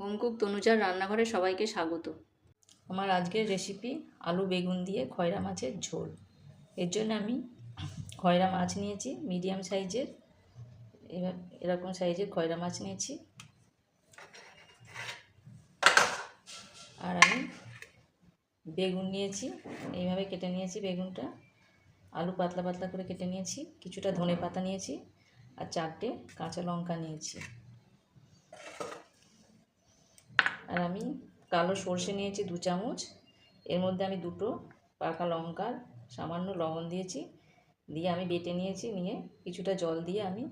Home cook তনুজার রান্নাঘরে সবাইকে স্বাগত। আমার আজকের রেসিপি আলু বেগুন দিয়ে খয়রা মাছের ঝোল। এর জন্য আমি খয়রা মাছ নিয়েছি, মিডিয়াম সাইজের। এবার এরকম সাইজের খয়রা মাছ নিয়েছি। আর আমি বেগুন নিয়েছি, এইভাবে কেটে নিয়েছি বেগুনটা। আলু পাতলা পাতলা করে কেটে নিয়েছি, কিছুটা ধনে পাতা নিয়েছি, আর চারটে কাঁচা লঙ্কা নিয়েছি। আর আমি কালো সর্ষে নিয়েছি দু চামচ। এর মধ্যে আমি দুটো পাকা লঙ্কার সামান্য লবণ দিয়েছি। দিয়ে আমি বেটে নিয়েছি, নিয়ে কিছুটা জল দিয়ে আমি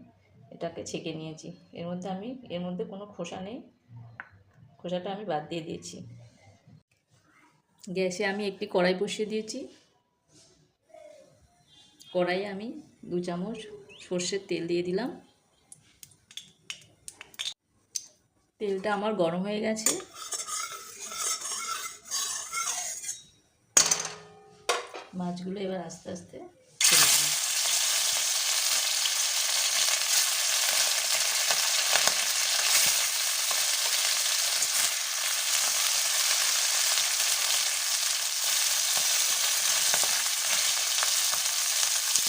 এটাকে ছেঁকে নিয়েছি। এর মধ্যে আমি, এর মধ্যে কোনো খোসা নেই। খোসাটা আমি বাদ দিয়ে দিয়েছি। গ্যাসে আমি একটি কড়াই বসিয়ে দিয়েছি। কড়াইয়ে আমি দু চামচ সর্ষের তেল দিয়ে দিলাম। তেলটা আমার গরম হয়ে গেছে। মাছগুলো এবার আস্তে আস্তে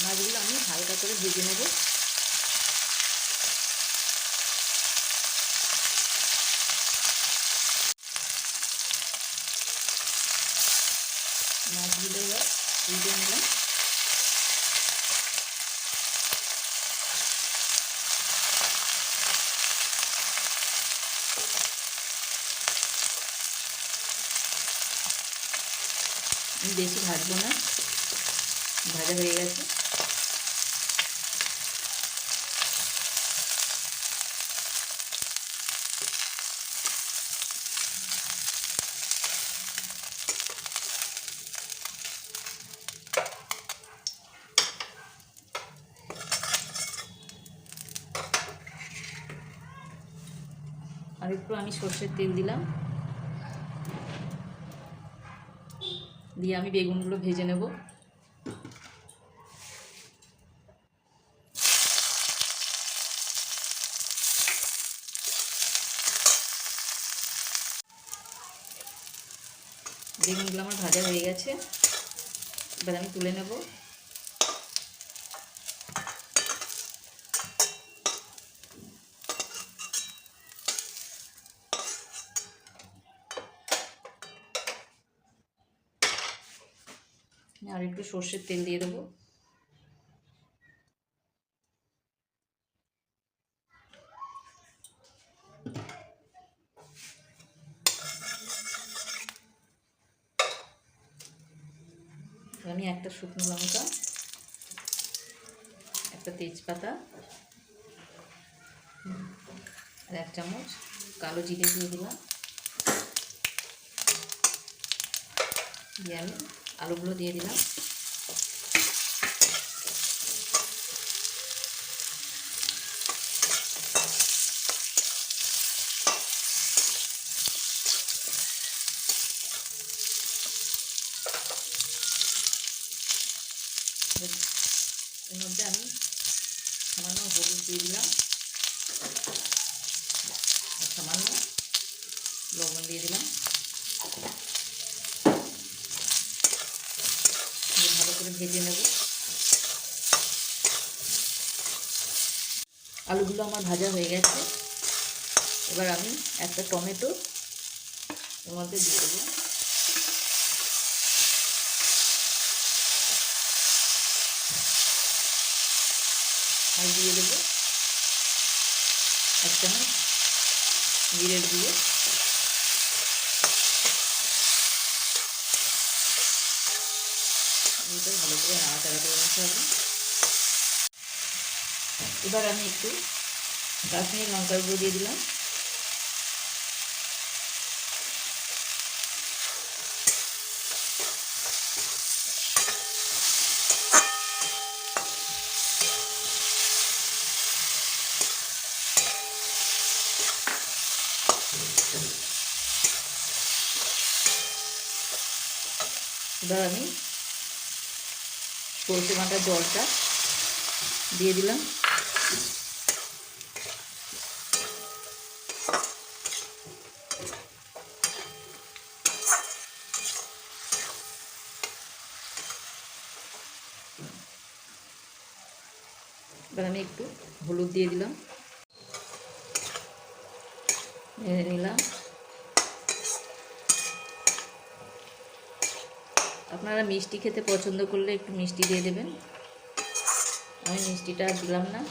মাছগুলো আমি হালকা করে ভেজে নেব মাছগুলো এবার উল্টে নিলাম। বেশি ভাজবো না। ভাজা হয়ে গেছে। আর একটু আমি সর্ষের তেল দিলাম। দিয়ে আমি বেগুনগুলো ভেজে নেব। বেগুনগুলো আমার ভাজা হয়ে গেছে। এবার আমি তুলে নেব। আর একটু সর্ষের তেল দিয়ে দেবো। আমি একটা শুকনো লঙ্কা, একটা তেজপাতা, আর এক চামচ কালো জিরে দিয়ে দিলাম। দিয়ে আমি আলুগুলো দিয়ে দিলাম এর মধ্যে আমি সামান্য হলুদ দিয়ে দিলাম সামান্য লবণ দিয়ে দিলাম ভালো করে ভেজে নেব। আলুগুলো আমার ভাজা হয়ে গেছে। এবার আমি একটা টমেটো এর মধ্যে দিয়ে দেবো। আর দিয়ে দেবো এক চামচ জিরের দিয়ে এটা ভালো করে নাড়াচাড়া করে নিতে হবে। এবার আমি একটু কাশ্মীর লঙ্কার গুঁড়ো দিয়ে দিলাম। এবার আমি সরষে বাঁটার জলটা দিয়ে দিলাম। এবার আমি একটু হলুদ দিয়ে দিলাম। নিলাম। আপনারা মিষ্টি খেতে পছন্দ করলে একটু মিষ্টি দিয়ে দেবেন। আমি মিষ্টিটা দিলাম না।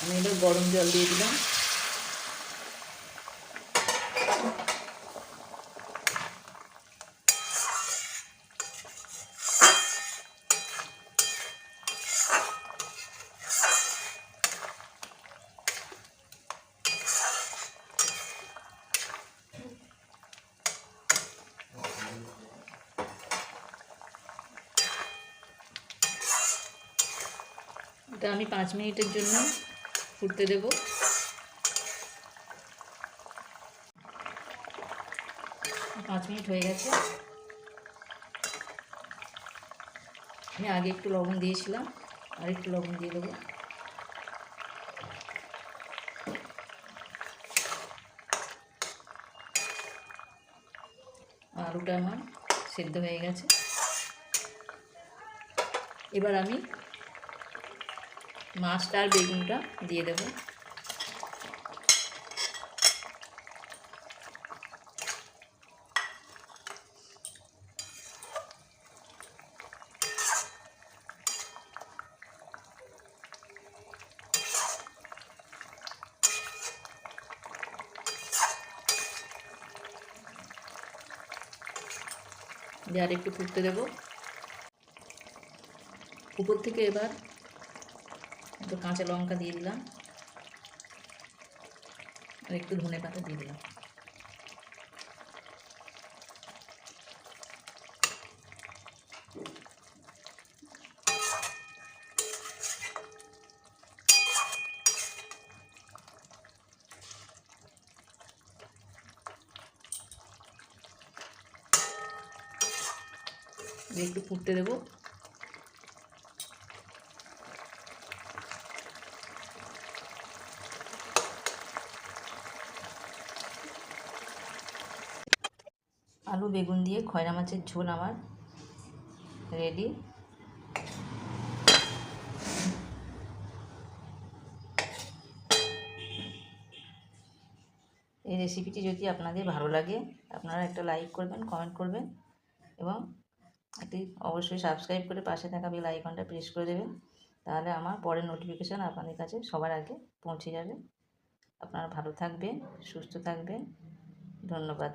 আমি এটা গরম জল দিয়ে দিলাম। এটা আমি পাঁচ মিনিটের জন্য ফুটতে দেব। পাঁচ মিনিট হয়ে গেছে। আমি আগে একটু লবণ দিয়েছিলাম, আর একটু লবণ দিয়ে দেবো। আলুটা আমার সেদ্ধ হয়ে গেছে। এবার আমি মাছটা আর বেগুনটা দিয়ে দেবো। দিয়ে আর একটু ফুটতে দেবো। উপর থেকে এবার একটু কাঁচা লঙ্কা দিয়ে দিলাম। আর একটু ধনে পাতা দিয়ে দিলাম। একটু ফুটতে দেবো। আলু, বেগুন দিয়ে খয়রা মাছের ঝোল আমার। রেডি এই রেসিপিটি যদি আপনাদের ভালো লাগে, আপনারা একটা লাইক করবেন কমেন্ট করবেন এবং একটি অবশ্যই সাবস্ক্রাইব করে পাশে থাকা বেল আইকনটা প্রেস করে দেবেন। তাহলে আমার পরের নোটিফিকেশান আপনাদের কাছে সবার আগে পৌঁছে যাবে। আপনারা ভালো থাকবেন, সুস্থ থাকবেন। ধন্যবাদ।